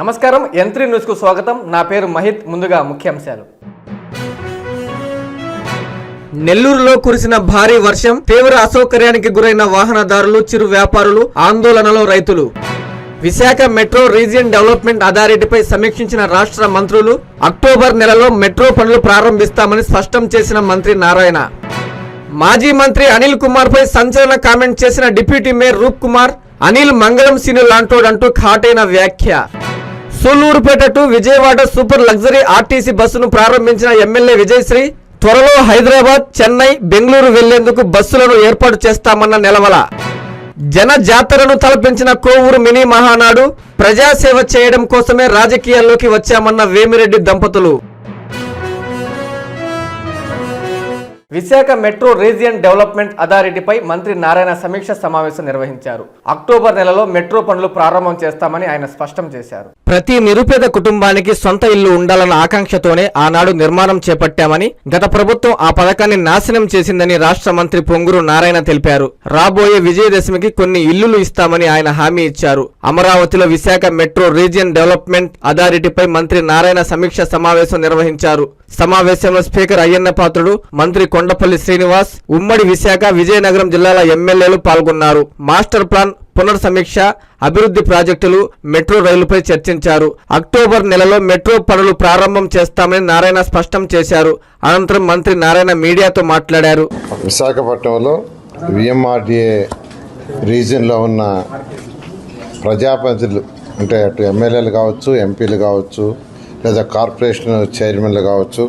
నమస్కారం ఎంత్రీ న్యూస్కు స్వాగతం. నా పేరు మహిత్ ముందుగా ముఖ్యాంశాలు. నెల్లూరులో కురిసిన భారీ వర్షం తీవ్ర అసౌకర్యానికి గురైన వాహనదారులు చిరు వ్యాపారులు ఆందోళనలో రైతులు. విశాఖ మెట్రో రీజియన్ డెవలప్మెంట్ అథారిటీపై సమీక్షించిన రాష్ట్ర మంత్రులు అక్టోబర్ నెలలో మెట్రో పనులు ప్రారంభిస్తామని స్పష్టం చేసిన మంత్రి నారాయణ. మాజీ మంత్రి అనిల్ కుమార్ పై సంచలన కామెంట్ చేసిన డిప్యూటీ మేయర్ రూప్ కుమార్ అనిల్ మంగళం సీను లాంటోడంటూ ఘాటైన వ్యాఖ్య. Sullurpeta to Vijayawada super luxury RTC బస్సును ప్రారంభించిన ఎమ్మెల్యే విజయశ్రీ త్వరలో హైదరాబాద్ చెన్నై బెంగళూరు వెళ్ళేందుకు బస్సులను ఏర్పాటు చేస్తామన్న నిలవల. జన జాతరను తలపించిన కోవూరు మినీ మహానాడు ప్రజాసేవ చేయడం కోసమే రాజకీయాల్లోకి వచ్చామన్న వేమిరెడ్డి దంపతులు. విశాఖ మెట్రో రీజియన్ డెవలప్మెంట్ అథారిటీపై మంత్రి నారాయణ సమీక్ష సమావేశం నిర్వహించారు. అక్టోబర్ నెలలో మెట్రో పనులు ప్రారంభం చేస్తామని ఆయన స్పష్టం చేశారు. ప్రతి నిరుపేద కుటుంబానికి సొంత ఇల్లు ఉండాలన్న ఆకాంక్షతోనే ఆనాడు నిర్మాణం చేపట్టామని గత ప్రభుత్వం ఆ పథకాన్ని నాశనం చేసిందని రాష్ట్ర మంత్రి పొంగురు నారాయణ తెలిపారు. రాబోయే విజయదశమికి కొన్ని ఇల్లులు ఇస్తామని ఆయన హామీ ఇచ్చారు. అమరావతిలో విశాఖ మెట్రో రీజియన్ డెవలప్మెంట్ అథారిటీపై మంత్రి నారాయణ సమీక్ష సమావేశం నిర్వహించారు. సమావేశంలో స్పీకర్ అయ్యన్న పాత్రుడు మంత్రి కొండపల్లి శ్రీనివాస్ ఉమ్మడి విశాఖ విజయనగరం జిల్లాల ఎమ్మెల్యేలు పాల్గొన్నారు. మాస్టర్ ప్లాన్ పునర్సమీక్ష అభివృద్ధి ప్రాజెక్టులు మెట్రో రైలుపై చర్చించారు. అక్టోబర్ నెలలో మెట్రో పనులు ప్రారంభం చేస్తామని నారాయణ స్పష్టం చేశారు. అనంతరం మంత్రి నారాయణ మీడియాతో మాట్లాడారు. విశాఖపట్నంలో విఎంఆర్డీఏ రీజియన్లో ఉన్న ప్రజాప్రతినిధులు అంటే అటు ఎమ్మెల్యేలు కావచ్చు ఎంపీలు కావచ్చు లేదా కార్పొరేషన్ చైర్మన్లు కావచ్చు.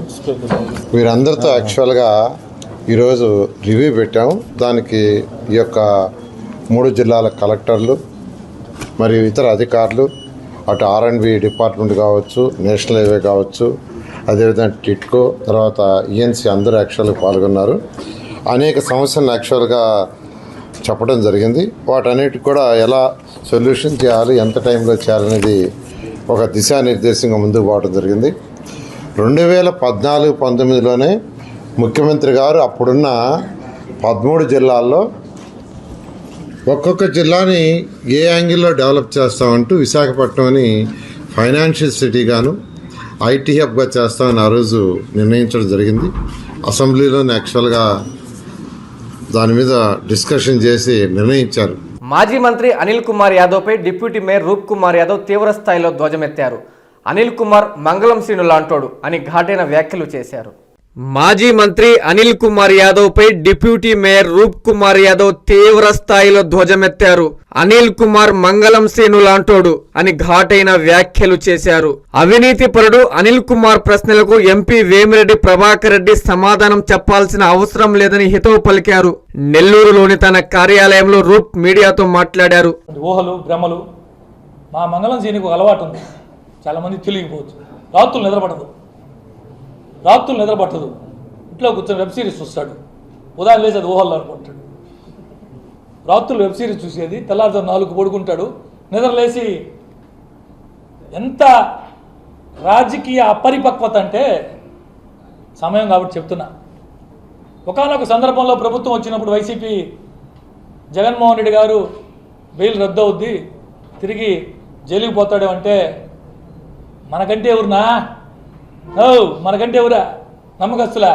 వీరందరితో యాక్చువల్గా ఈరోజు రివ్యూ పెట్టాము దానికి ఈ యొక్క మూడు జిల్లాల కలెక్టర్లు మరియు ఇతర అధికారులు అటు ఆర్ డిపార్ట్మెంట్ కావచ్చు నేషనల్ హైవే కావచ్చు అదేవిధంగా టిట్కో తర్వాత ఈఎన్సీ అందరూ యాక్చువల్గా పాల్గొన్నారు. అనేక సమస్యలను యాక్చువల్గా చెప్పడం జరిగింది. వాటన్నిటికి కూడా ఎలా సొల్యూషన్ చేయాలి ఎంత టైంలో చేయాలనేది ఒక దిశానిర్దేశంగా ముందుకు పోవడం జరిగింది. రెండు వేల పద్నాలుగు పంతొమ్మిదిలోనే ముఖ్యమంత్రి గారు అప్పుడున్న పదమూడు జిల్లాల్లో ఒక్కొక్క జిల్లాని ఏ యాంగిల్లో డెవలప్ చేస్తామంటూ విశాఖపట్నంని ఫైనాన్షియల్ సిటీగాను ఐటీ హబ్గా చేస్తామని ఆ రోజు నిర్ణయించడం జరిగింది. అసెంబ్లీలోని యాక్చువల్గా దాని మీద డిస్కషన్ చేసి నిర్ణయించారు. మాజీ మంత్రి అనిల్ కుమార్ యాదవ్పై డిప్యూటీ మేయర్ రూప్ కుమార్ యాదవ్ తీవ్ర స్థాయిలో ధ్వజమెత్తారు. అనిల్ కుమార్ మంగళం శ్రీను లాంటోడు అని ఘాటైన వ్యాఖ్యలు చేశారు. మాజీ మంత్రి అనిల్ కుమార్ యాదవ్ పై డిప్యూటీ మేయర్ రూప్ కుమార్ యాదవ్ తీవ్ర స్థాయిలో ధ్వజమెత్తారు. అనిల్ కుమార్ మంగళం సేను లాంటోడు అని ఘాటైన వ్యాఖ్యలు చేశారు. అవినీతి పరుడు అనిల్ కుమార్ ప్రశ్నలకు ఎంపీ వేమిరెడ్డి ప్రభాకర్ రెడ్డి సమాధానం చెప్పాల్సిన అవసరం లేదని హితవు పలికారు. నెల్లూరులోని తన కార్యాలయంలో రూప్ మీడియాతో మాట్లాడారు. ఊహలు భ్రమలు మా మంగళం సీనికి అలవాటు ఉంది. చాలామంది తెలియకపోవచ్చు. రాత్రులు నిద్రపడదు. రాత్రులు నిద్రపట్టదు. ఇంట్లో కూర్చొని వెబ్ సిరీస్ చూస్తాడు. ఉదయం లేచి అది ఊహల్లో అనుకుంటాడు. రాత్రులు వెబ్ సిరీస్ చూసేది తెల్లారితో నాలుగు పడుకుంటాడు. నిద్ర లేచి ఎంత రాజకీయ అపరిపక్వత అంటే సమయం కాబట్టి చెప్తున్నా. ఒకనొక సందర్భంలో ప్రభుత్వం వచ్చినప్పుడు వైసీపీ జగన్మోహన్ రెడ్డి గారు బెయిల్ రద్దు అవుద్ది తిరిగి జైలుకి పోతాడు అంటే మనకంటే ఎవరునా ఓ మనకంటే ఎవరా? నమ్మకస్తులా?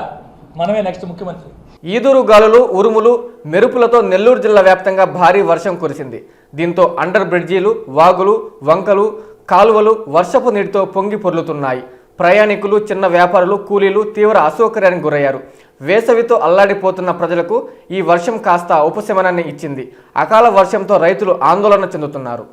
మనమే నెక్స్ట్ ముఖ్యమంత్రి. ఈదురు గాలులు ఉరుములు మెరుపులతో నెల్లూరు జిల్లా వ్యాప్తంగా భారీ వర్షం కురిసింది. దీంతో అండర్ బ్రిడ్జీలు వాగులు వంకలు కాలువలు వర్షపు నీటితో పొంగి పొర్లుతున్నాయి. ప్రయాణికులు చిన్న వ్యాపారులు కూలీలు తీవ్ర అసౌకర్యానికి గురయ్యారు. వేసవితో అల్లాడిపోతున్న ప్రజలకు ఈ వర్షం కాస్త ఉపశమనాన్ని ఇచ్చింది. అకాల వర్షంతో రైతులు ఆందోళన చెందుతున్నారు.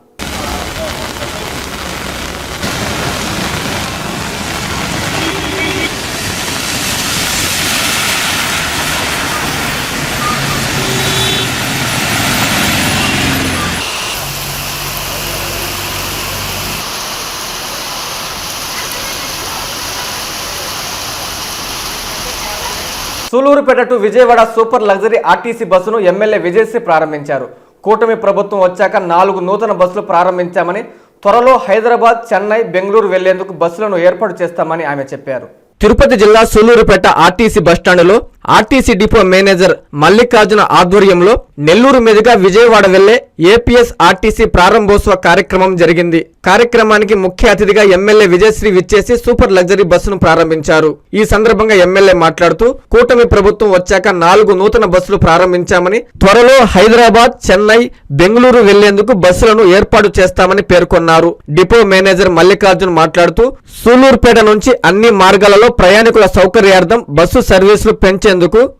Sullurpeta to Vijayawada super luxury RTC బస్సును ఎమ్మెల్యే విజయశ్రీ ప్రారంభించారు. కూటమి ప్రభుత్వం వచ్చాక నాలుగు నూతన బస్సులు ప్రారంభించామని త్వరలో హైదరాబాద్ చెన్నై బెంగళూరు వెళ్ళేందుకు బస్సులను ఏర్పాటు చేస్తామని ఆమె చెప్పారు. తిరుపతి జిల్లా సూలూరుపేట ఆర్టీసీ బస్టాండ్లో ఆర్టీసీ డిపో మేనేజర్ మల్లికార్జున ఆధ్వర్యంలో నెల్లూరు మీదుగా విజయవాడ వెళ్ళే ఏపీఎస్ ఆర్టీసీ ప్రారంభోత్సవ కార్యక్రమం జరిగింది. కార్యక్రమానికి ముఖ్య అతిథిగా ఎమ్మెల్యే విజయశ్రీ విచ్చేసి సూపర్ లగ్జరీ బస్సును ప్రారంభించారు. ఈ సందర్భంగా ఎమ్మెల్యే మాట్లాడుతూ కూటమి ప్రభుత్వం వచ్చాక నాలుగు నూతన బస్సులు ప్రారంభించామని త్వరలో హైదరాబాద్ చెన్నై బెంగళూరు వెళ్ళేందుకు బస్సులను ఏర్పాటు చేస్తామని పేర్కొన్నారు. డిపో మేనేజర్ మల్లికార్జున్ మాట్లాడుతూ సూలూరుపేట నుంచి అన్ని మార్గాలలో ప్రయాణికుల సౌకర్యార్థం బస్సు సర్వీసులు పెంచేందుకు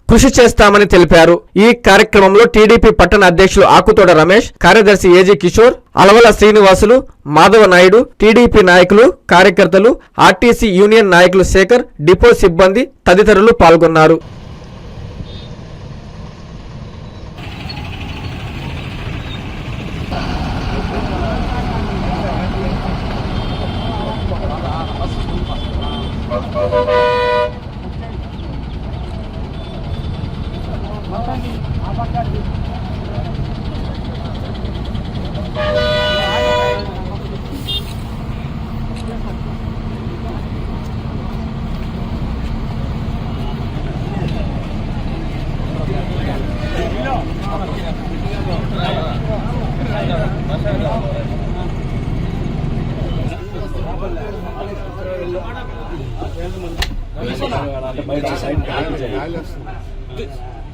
కృషి చేస్తామని తెలిపారు. ఈ కార్యక్రమంలో టీడీపీ పట్టణ అధ్యక్షులు ఆకుతోడ రమేష్ కార్యదర్శి A G Kishore Alavala Srinivasulu Madhava Naidu TDP నాయకులు కార్యకర్తలు ఆర్టీసీ యూనియన్ నాయకులు శేఖర్ డిపో సిబ్బంది తదితరులు పాల్గొన్నారు.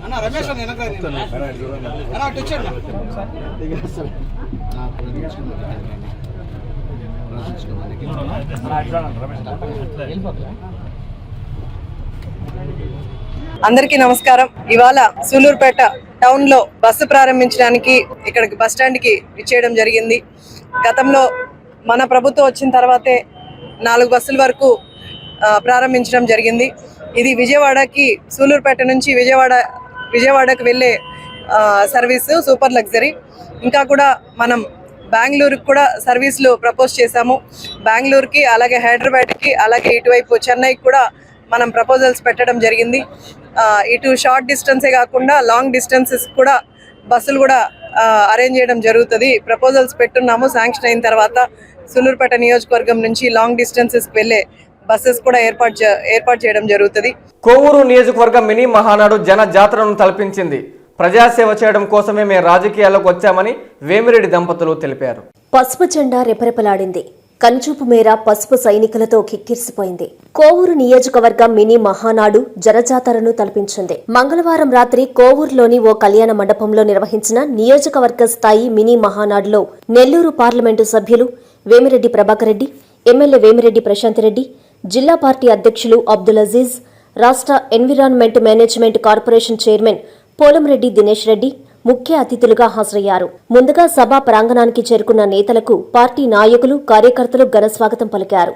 అన్న రమేష్ అన్న వెనక అన్న అటు వచ్చాడు అందరికీ నమస్కారం. ఇవాళ సూలూరుపేట టౌన్లో బస్సు ప్రారంభించడానికి ఇక్కడికి బస్ స్టాండ్కి ఇచ్చేయడం జరిగింది. గతంలో మన ప్రభుత్వం వచ్చిన తర్వాతే నాలుగు బస్సుల వరకు ప్రారంభించడం జరిగింది. ఇది విజయవాడకి సూలూరుపేట నుంచి విజయవాడ విజయవాడకు వెళ్ళే ఆ, సర్వీసు సూపర్ లగ్జరీ. ఇంకా కూడా మనం బెంగళూరుకి కూడా సర్వీసులు ప్రపోజ్ చేశాము. బెంగళూరుకి అలాగే హైదరాబాద్కి అలాగే ఇటువైపు చెన్నైకి కూడా మనం ప్రపోజల్స్ పెట్టడం జరిగింది. ఆ, ఇటు షార్ట్ డిస్టెన్సే కాకుండా లాంగ్ డిస్టెన్సెస్ కూడా బస్సులు కూడా అరేంజ్ చేయడం జరుగుతుంది. ప్రపోజల్స్ పెట్టున్నాము శాంక్షన్ అయిన తర్వాత సులూరుపేట నియోజకవర్గం నుంచి లాంగ్ డిస్టెన్సెస్కి వెళ్ళే బస్సెస్ కూడా ఏర్పాటు ఏర్పాటు చేయడం జరుగుతుంది. కోవూరు నియోజకవర్గ మినీ మహానాడు జన జాతరను తలపించింది. ప్రజాసేవ చేయడం కోసమే మేము రాజకీయాల్లోకి వచ్చామని వేమిరెడ్డి దంపతులు తెలిపారు. పసుపు జెండా రెపరెపలాడింది. కంచూపు మేర పసుపు సైనికులతో కిక్కిరిసిపోయింది. కోవూరు నియోజకవర్గం మినీ మహానాడు జనజాతరను తలపించింది. మంగళవారం రాత్రి కోవూరులోని ఓ కళ్యాణ మండపంలో నిర్వహించిన నియోజకవర్గ స్థాయి మినీ మహానాడులో నెల్లూరు పార్లమెంటు సభ్యులు వేమిరెడ్డి ప్రభాకరెడ్డి ఎమ్మెల్యే వేమిరెడ్డి ప్రశాంత్ రెడ్డి జిల్లా పార్టీ అధ్యక్షులు అబ్దుల్ అజీజ్ రాష్ట్ర environment management corporation chairman Polamreddy Dinesh Reddy ముఖ్య అతిథులుగా హాజరయ్యారు. ముందుగా సభా ప్రాంగణానికి చేరుకున్న నేతలకు పార్టీ నాయకులు కార్యకర్తలు ఘనస్వాగతం పలికారు.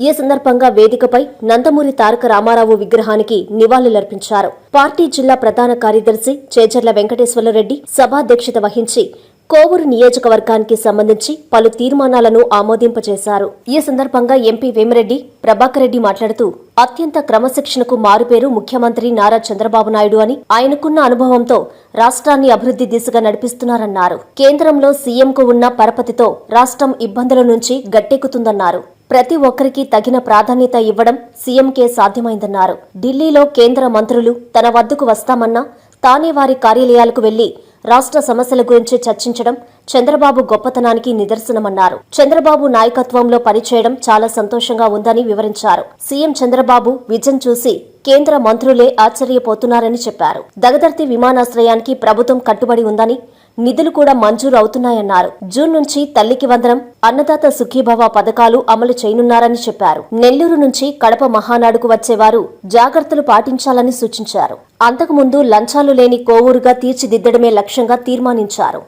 ఈ సందర్భంగా వేదికపై నందమూరి తారక రామారావు విగ్రహానికి నివాళులర్పించారు. పార్టీ జిల్లా ప్రధాన కార్యదర్శి చేజర్ల వెంకటేశ్వరరెడ్డి సభాధ్యక్షత వహించి కోవూరు నియోజకవర్గానికి సంబంధించి పలు తీర్మానాలను ఆమోదింపజేశారు. ఈ సందర్భంగా ఎంపీ వేమిరెడ్డి ప్రభాకర్ రెడ్డి మాట్లాడుతూ అత్యంత క్రమశిక్షణకు మారుపేరు ముఖ్యమంత్రి నారా చంద్రబాబు నాయుడు అని ఆయనకున్న అనుభవంతో రాష్ట్రాన్ని అభివృద్ధి దిశగా నడిపిస్తున్నారన్నారు. కేంద్రంలో సీఎంకు ఉన్న పరపతితో రాష్ట్రం ఇబ్బందుల నుంచి గట్టెక్కుతుందన్నారు. ప్రతి ఒక్కరికి తగిన ప్రాధాన్యత ఇవ్వడం సీఎంకే సాధ్యమైందన్నారు. ఢిల్లీలో కేంద్ర మంత్రులు తన వద్దకు వస్తామన్నా తానే వారి కార్యాలయాలకు వెళ్ళి రాష్ట్ర సమస్యల గురించి చర్చించడం చంద్రబాబు గొప్పతనానికి నిదర్శనమన్నారు. చంద్రబాబు నాయకత్వంలో పనిచేయడం చాలా సంతోషంగా ఉందని వివరించారు. సీఎం చంద్రబాబు విజన్ చూసి కేంద్ర మంత్రులే ఆశ్చర్యపోతున్నారని చెప్పారు. దగదర్తి విమానాశ్రయానికి ప్రభుత్వం కట్టుబడి ఉందని నిధులు కూడా మంజూరు అవుతున్నాయన్నారు జూన్ నుంచి తల్లికి వందనం అన్నదాత సుఖీభవ పథకాలు అమలు చేయనున్నారని చెప్పారు. నెల్లూరు నుంచి కడప మహానాడుకు వచ్చేవారు జాగ్రత్తలు పాటించాలని సూచించారు. అంతకుముందు లంచాలు లేని కోవూరుగా తీర్చిదిద్దడమే లక్ష్యంగా తీర్మానించారు.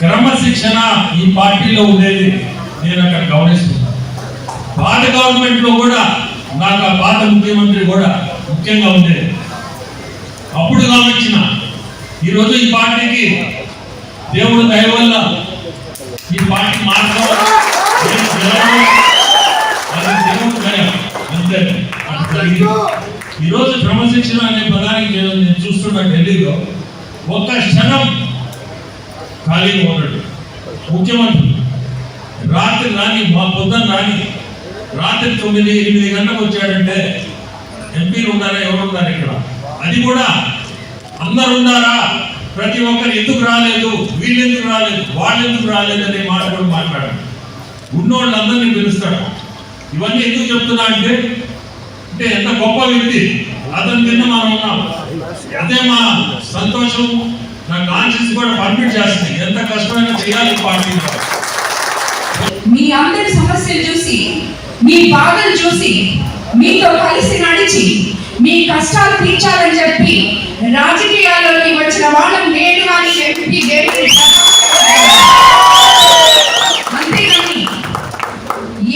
క్రమశిక్షణ ఈ పార్టీలో ఉండేది. నేను అక్కడ గమనిస్తున్నాను. పాత గవర్నమెంట్లో కూడా నాకు ఆ పాత ముఖ్యమంత్రి కూడా ముఖ్యంగా ఉండేది అప్పుడు గమనించిన ఈరోజు ఈ పార్టీకి దేవుడు దయ వల్ల ఈ పార్టీ మార్గం అంతే. ఈరోజు క్రమశిక్షణ అనే పదానికి నేను నేను చూస్తున్న ఢిల్లీలో ఒక్క క్షణం ఖాళీగా ఉన్నాడు. ముఖ్యమంత్రి. రాత్రి రాని మా పొద్దున్న రాని రాత్రి తొమ్మిది ఎనిమిది గంటలకు వచ్చాడంటే ఎంపీలు ఉన్నారా ఎవరు ఉన్నారు ఇక్కడ? అది కూడా అందరు ఉన్నారా? ప్రతి ఒక్కరు ఎందుకు రాలేదు? వీళ్ళు ఎందుకు రాలేదు? వాళ్ళు ఎందుకు రాలేదు అనే మాట కూడా మాట్లాడాడు. ఉన్నోళ్ళందరినీ పిలుస్తాడు. ఇవన్నీ ఎందుకు చెప్తున్నా అంటే అంటే ఎంత గొప్ప వ్యక్తి. అతని కింద మనం ఉన్నాం. అదే మా సంతోషం. నా కాన్షియస్ కూడా పర్మిట్ చేస్తుంది. ఎంత కష్టమైనా చేయాలి పార్టీ మీ అందరి సమస్యలు చూసి మీ బాధలు చూసి మీతో కలిసి నడిచి మీ కష్టాలు తీర్చాలని చెప్పి రాజకీయాల్లోకి వచ్చిన వాళ్ళం నేను అని ఎంపీ దేవుడి అంతేగాని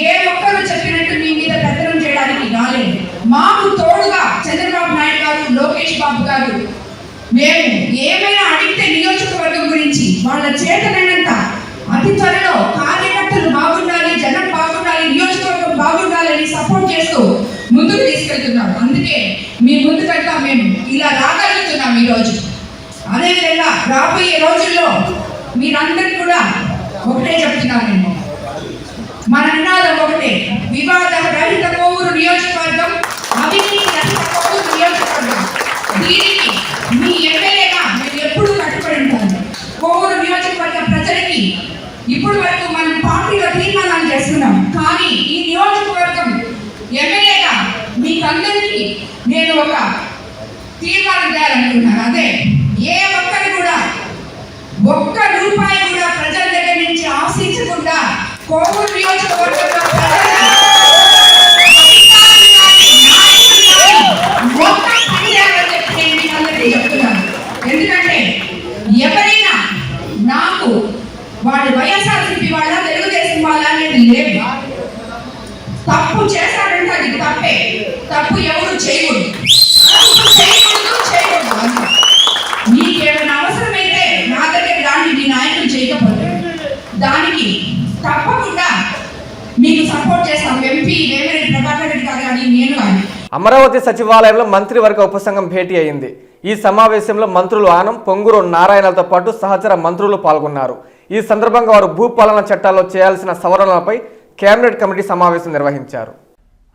ఏ ఒక్కరు చెప్పినట్టు మీ మీద పెత్తనం చేయడానికి రాలేదు మాకు తోడుగా చంద్రబాబు నాయుడు గారు లోకేష్ బాబు గారు మేము ఏమైనా అడిగితే నియోజకవర్గం గురించి వాళ్ళ చేతనైనంత అతి త్వరలో కార్యకర్తలు బాగుండాలి జనం బాగుండాలి నియోజకవర్గం బాగుండాలని సపోర్ట్ చేస్తూ ముందుకు తీసుకెళ్తున్నాడు. అందుకే మీ ముందుకంతా మేము ఇలా రాగలుగుతున్నాం ఈరోజు అదేవిధంగా రాబోయే రోజుల్లో మీరందరూ కూడా ఒకటే చెప్తున్నాను నేను. మన నినాదం ఒకటే. వివాద రహిత కోవూరు నియోజకవర్గం అవినీతి రహిత కోవూరు నియోజకవర్గం. దీనికి మీ ఎమ్మెల్యేగా మేము ఎప్పుడూ కట్టుబడి ఉంటాము. కోవూరు నియోజకవర్గ ప్రజలకి ఇప్పుడు వరకు మనం పార్టీలో తీర్మానాలు చేస్తున్నాం కానీ ఈ నియోజకవర్గం ఎమ్మెల్యే మీకందరికీ నేను ఒక తీర్మానం చేయాలనుకుంటున్నాను. అదే ఏ ఒక్కరు కూడా ఒక్క రూపాయి కూడా ప్రజల దగ్గర నుంచి ఆశించకుండా కోవూరు నియోజకవర్గంలో ప్రజలకి అధికారులు కానీ, ఎందుకంటే ఎవరైనా నాకు వాడు వైఎస్ఆర్సీపీ వాళ్ళ తెలుగుదేశం వాళ్ళ అనేది లేదు. తప్పు చేశాడంటే అది తప్పే తప్పు ఎవరు చేయకూడదు తప్పు చేయకూడదు చేయకూడదు అంతే. మీకేమైనా అవసరమైతే నా దగ్గర దాన్ని మీ నాయకులు చేయకపోతే దానికి తప్పకుండా మీకు సపోర్ట్ చేస్తాం ఎంపీ వేమిరెడ్డి ప్రభాకర్ రెడ్డి గారు కానీ నేను కానీ అమరావతి సచివాలయంలో మంత్రివర్గ ఉపసంఘం భేటీ అయింది. ఈ సమావేశంలో మంత్రులు ఆనం పొంగురు నారాయణలతో పాటు సహచర మంత్రులు పాల్గొన్నారు. ఈ సందర్భంగా వారు భూపాలన చట్టాల్లో చేయాల్సిన సవరణలపై కేబినెట్ కమిటీ సమావేశం నిర్వహించారు.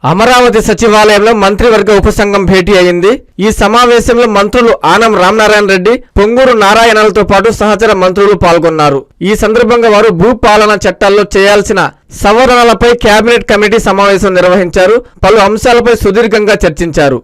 అమరావతి సచివాలయంలో మంత్రివర్గ ఉపసంఘం భేటీ అయింది. ఈ సమావేశంలో మంత్రులు ఆనం రామనారాయణ రెడ్డి పొంగూరు నారాయణలతో పాటు సహచర మంత్రులు పాల్గొన్నారు. ఈ సందర్భంగా వారు భూపాలన చట్టాల్లో చేయాల్సిన సవరణలపై కేబినెట్ కమిటీ సమావేశం నిర్వహించారు. పలు అంశాలపై సుదీర్ఘంగా చర్చించారు.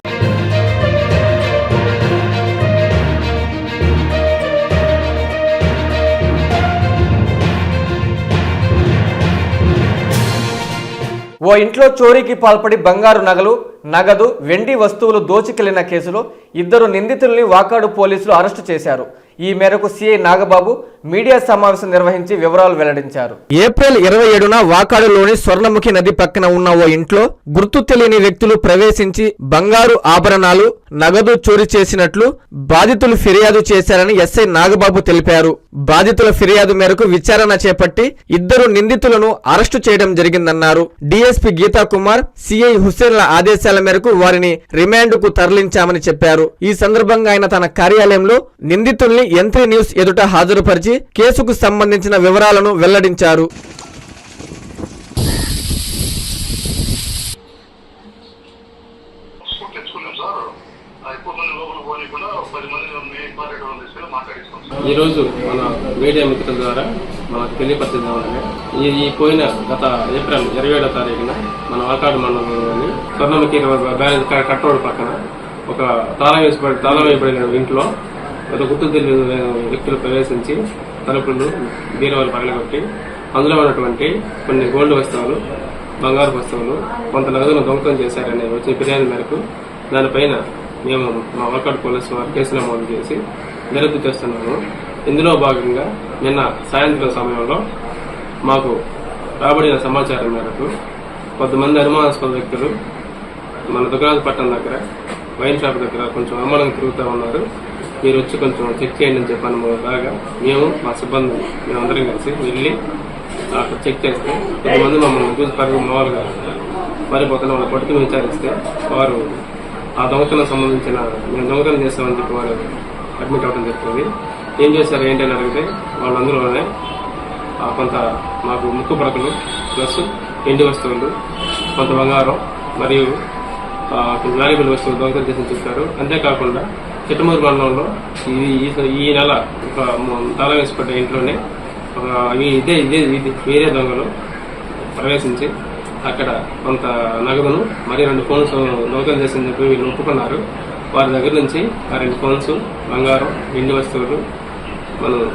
ఓ ఇంట్లో చోరీకి పాల్పడి బంగారు నగలు నగదు వెండి వస్తువులు దోచుకెళ్ళిన కేసులో ఇద్దరు నిందితుల్ని వాకాడు పోలీసులు అరెస్టు చేశారు. ఈ మేరకు సిఐ నాగబాబు మీడియా సమావేశం నిర్వహించి వివరాలు వెల్లడించారు. ఏప్రిల్ ఇరవై ఏడున వాకాడులోని స్వర్ణముఖి నది పక్కన ఉన్న ఓ ఇంట్లో గుర్తు తెలియని వ్యక్తులు ప్రవేశించి బంగారు ఆభరణాలు నగదు చోరీ చేసినట్లు బాధితులు ఫిర్యాదు చేశారని ఎస్ఐ నాగబాబు తెలిపారు. బాధితుల ఫిర్యాదు మేరకు విచారణ చేపట్టి ఇద్దరు నిందితులను అరెస్టు చేయడం జరిగిందన్నారు. డిఎస్పీ గీతా కుమార్ సిఐ హుస్సేన్ల ఆదేశాల మేరకు వారిని రిమాండ్కు తరలించామని చెప్పారు. ఈ సందర్భంగా ఆయన తన కార్యాలయంలో నిందితుల్ని ఎంత్రీ న్యూస్ ఎదుట హాజరుపరిచి కేసుకు సంబంధించిన వివరాలను వెల్లడించారు. ఈరోజు మన మీడియా మిత్రుల ద్వారా మనకు తెలియపరచుదామని ఈ ఈ పోయిన గత ఏప్రిల్ ఇరవై ఏడో తారీఖున మన వాకాడు మండలంలోని స్వర్ణముఖి బ్యారేజ్ కట్టోడు పక్కన ఒక తాళం వేసిపడి తాళం వేయబడిన ఇంట్లో గత గుర్తు తెలియని వ్యక్తులు ప్రవేశించి తలుపులు బీరవాళ్ళు పగలగొట్టి అందులో ఉన్నటువంటి కొన్ని గోల్డ్ వస్తువులు బంగారు వస్తువులు కొంత నగదును దొంగతనం చేశారనే వచ్చిన ఫిర్యాదు మేరకు దానిపైన మేము మా వాకాడు పోలీసు వారు కేసు నమోదు చేసి దర్యాప్తు చేస్తున్నాము. ఇందులో భాగంగా నిన్న సాయంత్రం సమయంలో మాకు రాబడిన సమాచారం మేరకు కొంతమంది అనుమానాస్పద వ్యక్తులు మన దుకాణపట్నం దగ్గర వైన్ షాప్ దగ్గర కొంచెం అనుమానం తిరుగుతూ ఉన్నారు. మీరు వచ్చి కొంచెం చెక్ చేయండి అని చెప్పాను. బాగా మేము మా సిబ్బంది మేమందరం కలిసి వెళ్ళి అక్కడ చెక్ చేస్తే కొంతమంది మమ్మల్ని చూసి పరుగు మామూలుగా మారిపోతున్న వాళ్ళ పట్టుకుని విచారిస్తే వారు ఆ దొంగతనం సంబంధించిన మేము దొంగతనం చేస్తామని చెప్పి వారు అడ్మిట్ అవ్వడం జరుగుతుంది ఏం చేశారు ఏంటి అని అడిగితే వాళ్ళందరూనే కొంత మాకు ముక్కు పడకలు ప్లస్ ఎండి వస్తువులు కొంత బంగారం మరియు వాల్యుబుల్ వస్తువులు దొంగతనం చేసి చూస్తారు. అంతేకాకుండా చిట్టమూరు మండలంలో ఈ ఈ- నెల ఒక మ- తాళం ఇంట్లోనే ఒక ఇదే ఇదే ఇది వేరే దొంగలు ప్రవేశించి అక్కడ కొంత నగదును మరి రెండు ఫోన్స్ దొంగతనం చేసింది చెప్పి వీళ్ళు ఒప్పుకున్నారు వారి దగ్గర నుంచి ఆ రెండు ఫోన్స్ బంగారం వెండి వస్తువులు మనం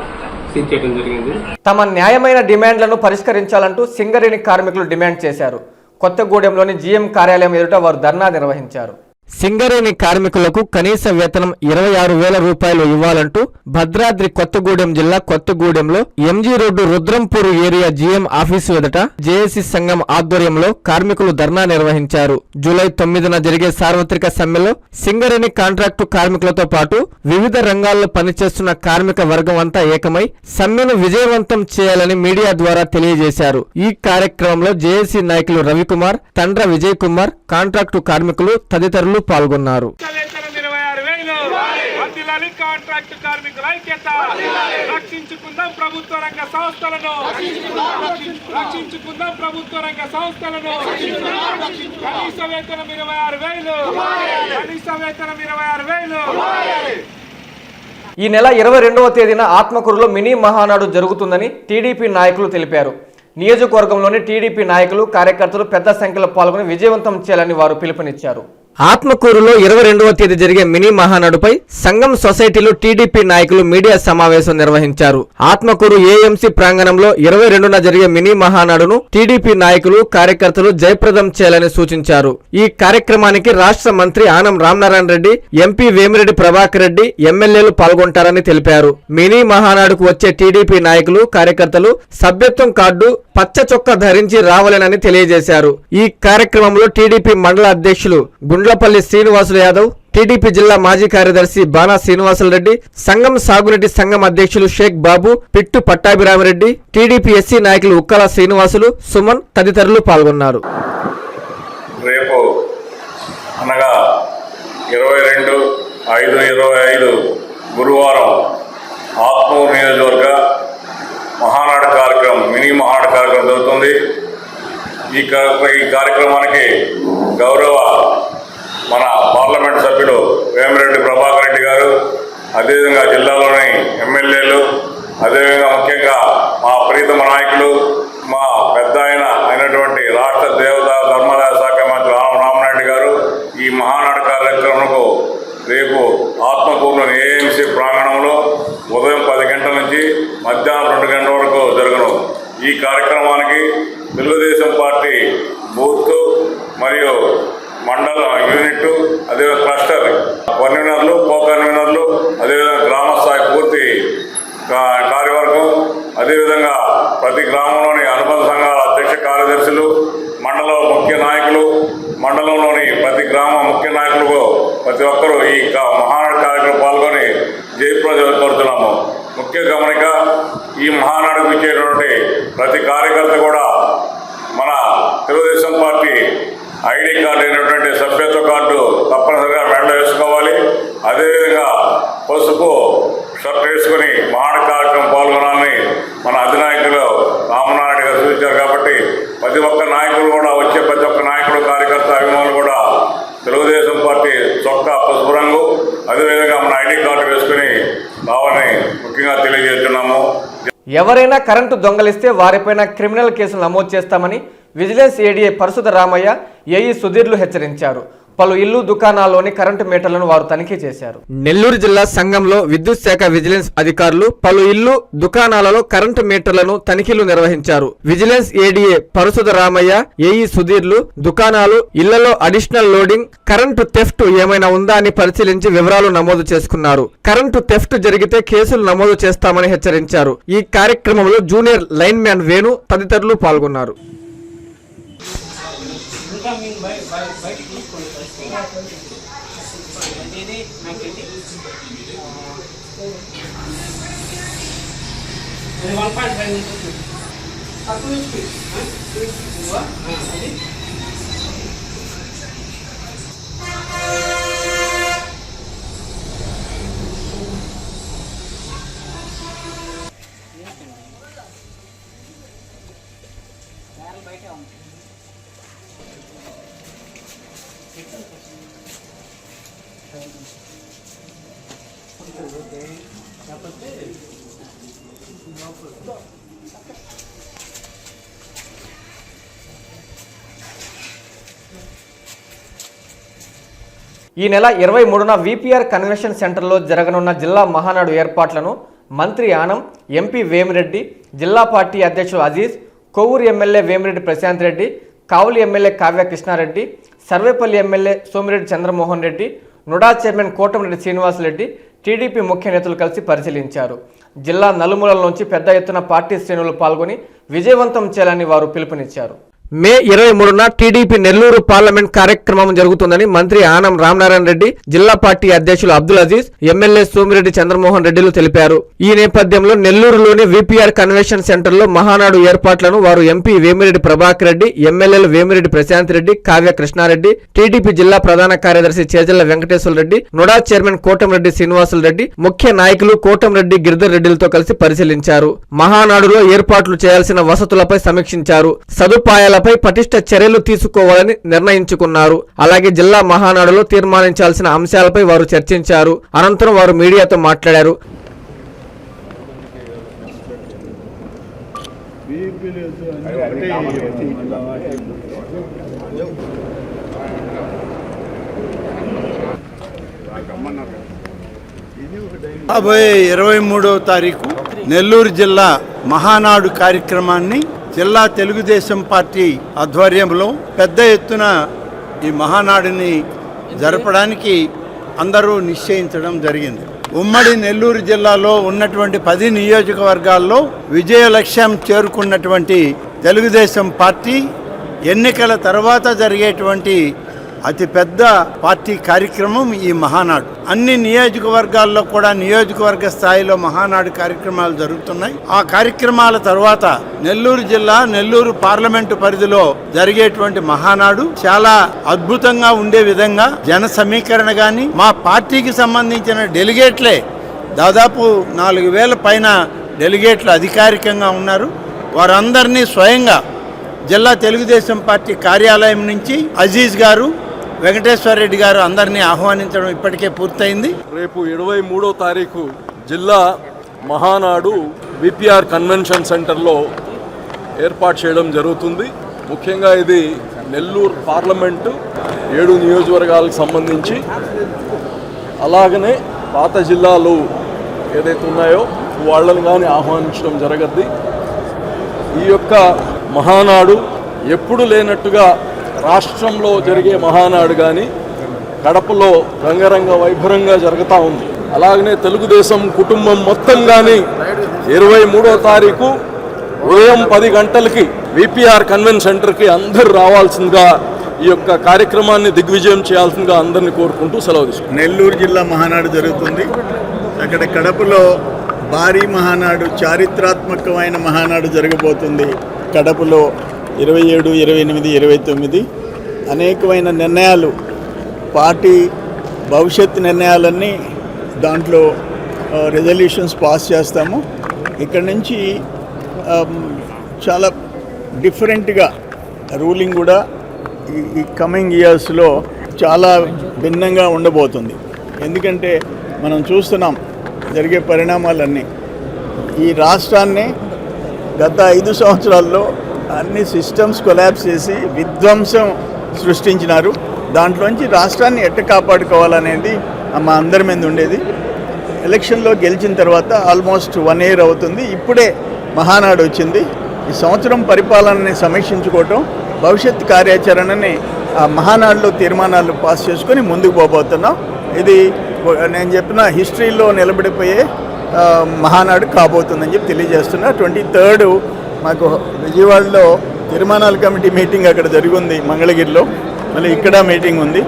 చేయడం జరిగింది. తమ న్యాయమైన డిమాండ్లను పరిష్కరించాలంటూ సింగరేణి కార్మికులు డిమాండ్ చేశారు. కొత్తగూడెంలోని జీఎం కార్యాలయం ఎదుట వారు ధర్నా నిర్వహించారు. సింగరేణి కార్మికులకు కనీస వేతనం ఇరవై ఆరు వేల రూపాయలు ఇవ్వాలంటూ భద్రాద్రి కొత్తగూడెం జిల్లా కొత్తగూడెంలో MG road Rudrampur area GM office ఎదుట జేఏసీ సంఘం ఆధ్వర్యంలో కార్మికులు ధర్నా నిర్వహించారు. జూలై తొమ్మిదిన జరిగే సార్వత్రిక సమ్మెలో సింగరేణి కాంట్రాక్టు కార్మికులతో పాటు వివిధ రంగాల్లో పనిచేస్తున్న కార్మిక వర్గం అంతా ఏకమై సమ్మెను విజయవంతం చేయాలని మీడియా ద్వారా తెలియజేశారు. ఈ కార్యక్రమంలో జేఏసీ నాయకులు రవికుమార్ తండ్ర విజయ్ కుమార్ కాంట్రాక్టు కార్మికులు తదితరులు పాల్గొన్నారు. వేతనం ఇరవై ఆరు వేలు. వర్ధిల్లాలి కాంట్రాక్ట్ కార్మికుల ఐక్యత. రక్షించుకుందాం ప్రభుత్వ రంగ సంస్థలను. రక్షించుకుందాం ప్రభుత్వ రంగ సంస్థలను. కనీస వేతనం ఇరవై ఆరు వేలు. కనీస వేతనం ఇరవై ఆరు వేలు. ఈ నెల ఇరవై రెండవ తేదీన ఆత్మకూరులో మినీ మహానాడు జరుగుతుందని టీడీపీ నాయకులు తెలిపారు. నియోజకవర్గంలోని టీడీపీ నాయకులు కార్యకర్తలు పెద్ద సంఖ్యలో పాల్గొని విజయవంతం చేయాలని వారు పిలుపునిచ్చారు. ఆత్మకూరులో ఇరవై రెండవ తేదీ జరిగే మినీ మహానాడుపై సంఘం సొసైటీలో టీడీపీ నాయకులు మీడియా సమావేశం నిర్వహించారు. ఆత్మకూరు ఏఎంసీ ప్రాంగణంలో ఇరవై రెండున జరిగే మినీ మహానాడును టీడీపీ నాయకులు కార్యకర్తలు జయప్రదం చేయాలని సూచించారు. ఈ కార్యక్రమానికి రాష్ట్ర మంత్రి ఆనం రామనారాయణ రెడ్డి ఎంపీ వేమిరెడ్డి ప్రభాకర్ రెడ్డి ఎమ్మెల్యేలు పాల్గొంటారని తెలిపారు. మినీ మహానాడుకు వచ్చే టీడీపీ నాయకులు కార్యకర్తలు సభ్యత్వం కార్డు పచ్చ చొక్క ధరించి రావాలని తెలియజేశారు. ఈ కార్యక్రమంలో టీడీపీ మండల అధ్యక్షులు గుండ్లపల్లి శ్రీనివాసులు యాదవ్ టీడీపీ జిల్లా మాజీ కార్యదర్శి బాణా శ్రీనివాసులరెడ్డి సంఘం సాగురెడ్డి సంఘం అధ్యక్షులు షేక్ బాబు పిట్టు పట్టాభిరామిరెడ్డి టీడీపీ ఎస్సీ నాయకులు ఉక్కల శ్రీనివాసులు సుమన్ తదితరులు పాల్గొన్నారు. రేపు అనగా ఇరవై రెండు ఐదు ఇరవై ఐదు గురువారం ఆత్మూరు నియోజకవర్గ మహానాడు కార్యక్రమం మినీ మహానాడు కార్యక్రమం జరుగుతుంది. ఈ ఈ కార్యక్రమానికి గౌరవ మన పార్లమెంట్ సభ్యుడు వేమిరెడ్డి ప్రభాకర్ రెడ్డి గారు అదేవిధంగా జిల్లాలోని ఎమ్మెల్యేలు అదేవిధంగా ముఖ్యంగా మా ప్రీతమ నాయకులు మా పెద్ద ఆయన అయినటువంటి రాష్ట్ర దేవత ధర్మాదాయ శాఖ మంత్రి రామ రామనాయుడు గారు ఈ మహానాడు కార్యక్రమంకు రేపు ఆత్మకూరులోని ఏఎంసీ ప్రాంగణంలో ఉదయం పది గంటల నుంచి మధ్యాహ్నం రెండు గంటల వరకు జరుగును ఈ కార్యక్రమానికి తెలుగుదేశం పార్టీ బూత్ మరియు మండల యూనిట్ అదేవిధంగా క్లస్టర్ కన్వీనర్లు కో కన్వీనర్లు అదేవిధంగా గ్రామ స్థాయి పూర్తి కార్యవర్గం అదేవిధంగా ప్రతి గ్రామంలోని అనుబంధ సంఘాల అధ్యక్ష కార్యదర్శులు మండల ముఖ్య నాయకులు మండలంలోని ప్రతి గ్రామ ముఖ్య నాయకులు ప్రతి ఒక్కరూ ఈ కా- మహానాడు కార్యక్రమం పాల్గొని జయప్రదం కోరుతున్నాము ముఖ్య గమనిక ఈ మహానాడుకు ఇచ్చేటువంటి ప్రతి కార్యకర్త కూడా మన తెలుగుదేశం పార్టీ ఐడి కార్డు అయినటువంటి సభ్యత్వ కార్డు తప్పనిసరిగా మెడ వేసుకోవాలి అదేవిధంగా పసుపు షర్ట్ వేసుకుని మహాడ కార్యక్రమం పాల్గొనాలని మన అధినాయకులు రామనాయుడు గారు సూచించారు కాబట్టి ప్రతి ఒక్క నాయకులు కూడా వచ్చే ప్రతి ఒక్క నాయకుడు కార్యకర్త అభిమానులు కూడా తెలుగుదేశం పార్టీ చొక్కా పసుపు రంగు అదేవిధంగా మన ఐడి కార్డు వేసుకుని రావాలని ముఖ్యంగా తెలియజేస్తున్నాము ఎవరైనా కరెంటు దొంగలిస్తే వారిపైన క్రిమినల్ కేసులు నమోదు చేస్తామని vigilance ADA Parasuda Ramaiah AE సుధీర్లు హెచ్చరించారు. పలు ఇల్లు దుకాణాల్లోని కరెంటు మీటర్లను వారు తనిఖీ చేశారు. నెల్లూరు జిల్లా సంఘంలో విద్యుత్ శాఖ విజిలెన్స్ అధికారులు పలు ఇల్లు దుకాణాలలో కరెంటు మీటర్లను తనిఖీలు నిర్వహించారు. Vigilance ADA Parasuda Ramaiah AE సుధీర్లు దుకాణాలు ఇళ్ళలో అడిషనల్ లోడింగ్ కరెంటు థెఫ్ట్ ఏమైనా ఉందా అని పరిశీలించి వివరాలు నమోదు చేసుకున్నారు. కరెంటు థెఫ్ట్ జరిగితే కేసులు నమోదు చేస్తామని హెచ్చరించారు. ఈ కార్యక్రమంలో జూనియర్ లైన్ మ్యాన్ వేణు తదితరులు పాల్గొన్నారు. 1.5 मीटर क्यूब और 2 स्पीड 2 स्पीड हुआ हाँ ఈ నెల ఇరవై మూడున విపిఆర్ కన్వెన్షన్ సెంటర్లో జరగనున్న జిల్లా మహానాడు ఏర్పాట్లను మంత్రి ఆనం ఎంపీ వేమిరెడ్డి జిల్లా పార్టీ అధ్యక్షులు Aziz Kovvur MLA Vemireddy Prashant Reddy Kavali MLA Kavya Krishna Reddy Sarvepalli MLA Somireddy Chandramohan Reddy NUDA chairman Kotamreddy Srinivasa Reddy TDP ముఖ్య నేతలు కలిసి పరిశీలించారు. జిల్లా నలుమూలల నుంచి పెద్ద ఎత్తున పార్టీ శ్రేణులు పాల్గొని విజయవంతం చేయాలని వారు పిలుపునిచ్చారు. మే ఇరవై మూడున టీడీపీ నెల్లూరు పార్లమెంట్ కార్యక్రమం జరుగుతుందని మంత్రి ఆనం రామనారాయణ రెడ్డి జిల్లా పార్టీ అధ్యక్షులు అబ్దుల్ అజీజ్ ఎమ్మెల్యే సోమిరెడ్డి చంద్రమోహన్ రెడ్డిలు తెలిపారు. ఈ నేపథ్యంలో నెల్లూరులోని విపిఆర్ కన్వెన్షన్ సెంటర్లో మహానాడు ఏర్పాట్లను వారు ఎంపీ వేమిరెడ్డి ప్రభాకర్ రెడ్డి ఎమ్మెల్యేలు వేమిరెడ్డి ప్రశాంత్ రెడ్డి కావ్య కృష్ణారెడ్డి టీడీపీ జిల్లా ప్రధాన కార్యదర్శి చేజల్ల వెంకటేశ్వర రెడ్డి నుడా చైర్మన్ కోటంరెడ్డి శ్రీనివాసులు రెడ్డి ముఖ్య నాయకులు కోటంరెడ్డి గిరిధర్ రెడ్డిలతో కలిసి పరిశీలించారు. మహానాడులో ఏర్పాట్లు చేయాల్సిన వసతులపై సమీక్షించారు. సదుపాయాల సదుపాయాలపై పటిష్ట చర్యలు తీసుకోవాలని నిర్ణయించుకున్నారు. అలాగే జిల్లా మహానాడులో తీర్మానించాల్సిన అంశాలపై వారు చర్చించారు. అనంతరం వారు మీడియాతో మాట్లాడారు. రాబోయే ఇరవై మూడవ తారీఖు నెల్లూరు జిల్లా మహానాడు కార్యక్రమాన్ని జిల్లా తెలుగుదేశం పార్టీ ఆధ్వర్యంలో పెద్ద ఎత్తున ఈ మహానాడుని జరపడానికి అందరూ నిశ్చయించడం జరిగింది. ఉమ్మడి నెల్లూరు జిల్లాలో ఉన్నటువంటి పది నియోజకవర్గాల్లో విజయ లక్ష్యం చేరుకున్నటువంటి తెలుగుదేశం పార్టీ ఎన్నికల తర్వాత జరిగేటువంటి అతిపెద్ద పార్టీ కార్యక్రమం ఈ మహానాడు. అన్ని నియోజకవర్గాల్లో కూడా నియోజకవర్గ స్థాయిలో మహానాడు కార్యక్రమాలు జరుగుతున్నాయి. ఆ కార్యక్రమాల తర్వాత నెల్లూరు జిల్లా నెల్లూరు పార్లమెంటు పరిధిలో జరిగేటువంటి మహానాడు చాలా అద్భుతంగా ఉండే విధంగా జన సమీకరణ గాని మా పార్టీకి సంబంధించిన డెలిగేట్లే దాదాపు నాలుగు వేల పైన డెలిగేట్లు అధికారికంగా ఉన్నారు. వారందరినీ స్వయంగా జిల్లా తెలుగుదేశం పార్టీ కార్యాలయం నుంచి అజీజ్ గారు వెంకటేశ్వర రెడ్డి గారు అందరినీ ఆహ్వానించడం ఇప్పటికే పూర్తయింది. రేపు ఇరవై మూడో తారీఖు జిల్లా మహానాడు విపిఆర్ కన్వెన్షన్ సెంటర్లో ఏర్పాటు చేయడం జరుగుతుంది. ముఖ్యంగా ఇది నెల్లూరు పార్లమెంటు ఏడు నియోజకవర్గాలకు సంబంధించి. అలాగనే పాత జిల్లాలు ఏదైతే ఉన్నాయో వాళ్ళని కానీ ఆహ్వానించడం జరగద్ది. ఈ యొక్క మహానాడు ఎప్పుడు లేనట్టుగా రాష్ట్రంలో జరిగే మహానాడు కానీ కడపలో రంగరంగ వైభవంగా జరుగుతూ ఉంది. అలాగనే తెలుగుదేశం కుటుంబం మొత్తం కానీ ఇరవై మూడో తారీఖు ఉదయం పది గంటలకి విపిఆర్ కన్వెన్ సెంటర్కి అందరు రావాల్సిందిగా ఈ యొక్క కార్యక్రమాన్ని దిగ్విజయం చేయాల్సిందిగా అందరినీ కోరుకుంటూ సెలవు తీసుకుంటాం నెల్లూరు జిల్లా మహానాడు జరుగుతుంది. అక్కడ కడపలో భారీ మహానాడు చారిత్రాత్మకమైన మహానాడు జరగబోతుంది. కడపలో ఇరవై ఏడు ఇరవై ఎనిమిది ఇరవై తొమ్మిది అనేకమైన నిర్ణయాలు పార్టీ భవిష్యత్ నిర్ణయాలన్నీ దాంట్లో రెజల్యూషన్స్ పాస్ చేస్తాము. ఇక్కడ నుంచి చాలా డిఫరెంట్గా రూలింగ్ కూడా ఈ- ఈ కమింగ్ ఇయర్స్లో చాలా భిన్నంగా ఉండబోతుంది. ఎందుకంటే మనం చూస్తున్నాం జరిగే పరిణామాలన్నీ. ఈ రాష్ట్రాన్ని గత ఐదు సంవత్సరాల్లో అన్ని సిస్టమ్స్ కొలాబ్స్ చేసి విధ్వంసం సృష్టించినారు. దాంట్లోంచి రాష్ట్రాన్ని ఎట్ట కాపాడుకోవాలనేది మా అందరి మీద ఉండేది. ఎలక్షన్లో గెలిచిన తర్వాత ఆల్మోస్ట్ వన్ ఇయర్ అవుతుంది. ఇప్పుడే మహానాడు వచ్చింది. ఈ సంవత్సరం పరిపాలనని సమీక్షించుకోవటం భవిష్యత్ కార్యాచరణని ఆ మహానాడులో తీర్మానాలు పాస్ చేసుకొని ముందుకు పోబోతున్నాం. ఇది నేను చెప్పిన హిస్టరీలో నిలబడిపోయే మహానాడు కాబోతుందని చెప్పి తెలియజేస్తున్నా. ట్వంటీ థర్డ్ మాకు విజయవాడలో తీర్మానాల కమిటీ మీటింగ్ అక్కడ జరిగింది మంగళగిరిలో. మళ్ళీ ఇక్కడ మీటింగ్ ఉంది.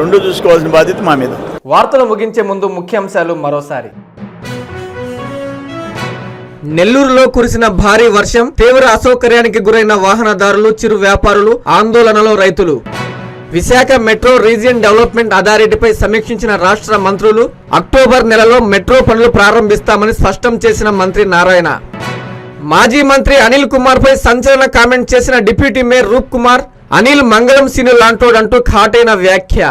రెండు చూసుకోవాల్సిన బాధ్యత మా మీద. వార్తలు ముగించే ముందు ముఖ్యాంశాలు మరోసారి. నెల్లూరులో కురిసిన భారీ వర్షం తీవ్ర అసౌకర్యానికి గురైన వాహనదారులు చిరు వ్యాపారులు ఆందోళనలో రైతులు. విశాఖ మెట్రో రీజియన్ డెవలప్మెంట్ అథారిటీపై సమీక్షించిన రాష్ట్ర మంత్రులు అక్టోబర్ నెలలో మెట్రో పనులు ప్రారంభిస్తామని స్పష్టం చేసిన మంత్రి నారాయణ. మాజీ మంత్రి అనిల్ కుమార్ పై సంచలన కామెంట్ చేసిన డిప్యూటీ మేయర్ రూప్ కుమార్ అనిల్ మంగళం సీను లాంటోడంటూ ఘాటైన వ్యాఖ్య.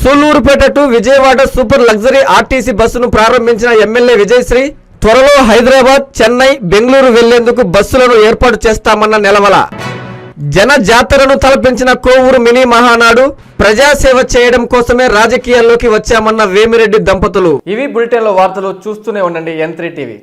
Sullurpeta to Vijayawada super luxury RTC బస్సును ప్రారంభించిన ఎమ్మెల్యే విజయశ్రీ త్వరలో హైదరాబాద్ చెన్నై బెంగళూరు వెళ్ళేందుకు బస్సులను ఏర్పాటు చేస్తామన్న నిలవల. జన జాతరను తలపించిన కోవూరు మినీ మహానాడు ప్రజాసేవ చేయడం కోసమే రాజకీయాల్లోకి వచ్చామన్న వేమిరెడ్డి దంపతులు. ఇవి బులెటిన్లో వార్తలు చూస్తూనే ఉండండి ఎన్ టీవీ